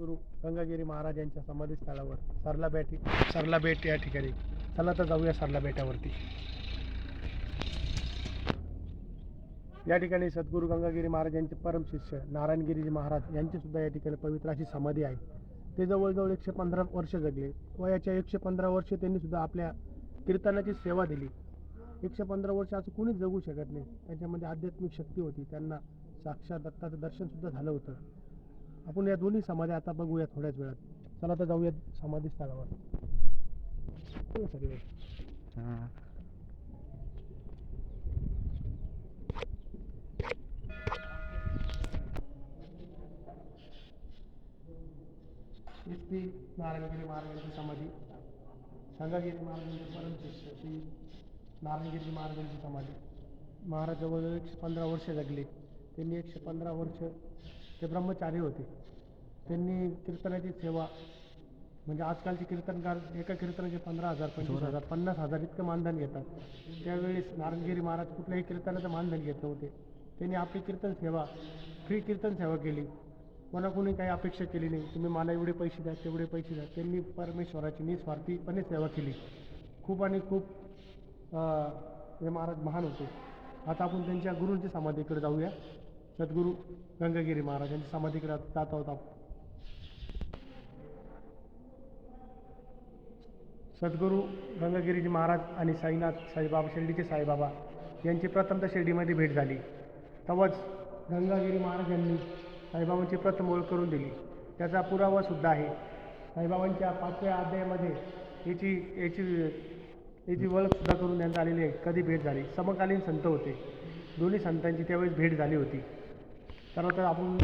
सद्गुरू गंगागिरी महाराज यांच्या समाधीस्थळावर सरला बेट सरला बेट या ठिकाणी. चला तर जाऊया सरला बेटावरती. या ठिकाणी सद्गुरू गंगागिरी महाराज यांचे परम शिष्य नारायणगिरीजी महाराज यांची सुद्धा या ठिकाणी पवित्र अशी समाधी आहे. ते जवळजवळ एकशे पंधरा वर्ष जगले. वयाच्या एकशे पंधरा वर्ष त्यांनी सुद्धा आपल्या कीर्तनाची सेवा दिली. एकशे पंधरा वर्ष असं कुणीच जगू शकत नाही. त्यांच्यामध्ये आध्यात्मिक शक्ती होती. त्यांना साक्षात दत्ताचं दर्शनसुद्धा झालं होतं. आपण या दोन्ही समाधी आता बघूया थोड्याच वेळात. चला आता जाऊया समाधी स्थळावर चला सगळे. हीच ती नारायणगिरी महाराजांची समाधी. संगागिरी महाराजांचे परम शिष्य श्री नारायणगिरी महाराजांची समाधी. महाराज जवळजवळ एकशे पंधरा वर्ष जगले. त्यांनी एकशे पंधरा वर्ष ते ब्रह्मचारी होते. त्यांनी कीर्तनाची सेवा म्हणजे आजकालचे कीर्तनकार एका कीर्तनाचे पंधरा हजार पंचवीस हजार पन्नास हजार इतकं मानधन घेतात. त्यावेळेस नारायणगिरी महाराज कुठल्याही कीर्तनाचं मानधन घेत नव्हते. त्यांनी आपली कीर्तन सेवा फ्री कीर्तन सेवा केली. कोणाकोणी काही अपेक्षा केली नाही. तुम्ही मला एवढे पैसे द्या तेवढे पैसे द्या. त्यांनी परमेश्वराची निस्वार्थीपणे सेवा केली. खूप आणि खूप हे महाराज महान होते. आता आपण त्यांच्या गुरूंची समाधीकडे जाऊया. सद्गुरू गंगगिरी महाराज समाधी समाधीकडे जात आहोत आपण. सद्गुरू गंगागिरीजी महाराज आणि साईनाथ साईबाबा शिर्डीचे साईबाबा यांची प्रथमतः शिर्डीमध्ये भेट झाली. तेव्हाच गंगागिरी महाराज यांनी साईबाबांची प्रथम ओळख करून दिली. त्याचा पुरावा सुद्धा आहे. साईबाबांच्या पाचव्या अध्यायामध्ये याची याची याची ओळखसुद्धा करून देण्यात आलेली आहे. कधी भेट झाली? समकालीन संत होते. दोन्ही संतांची त्यावेळेस भेट झाली होती. तर आता आपण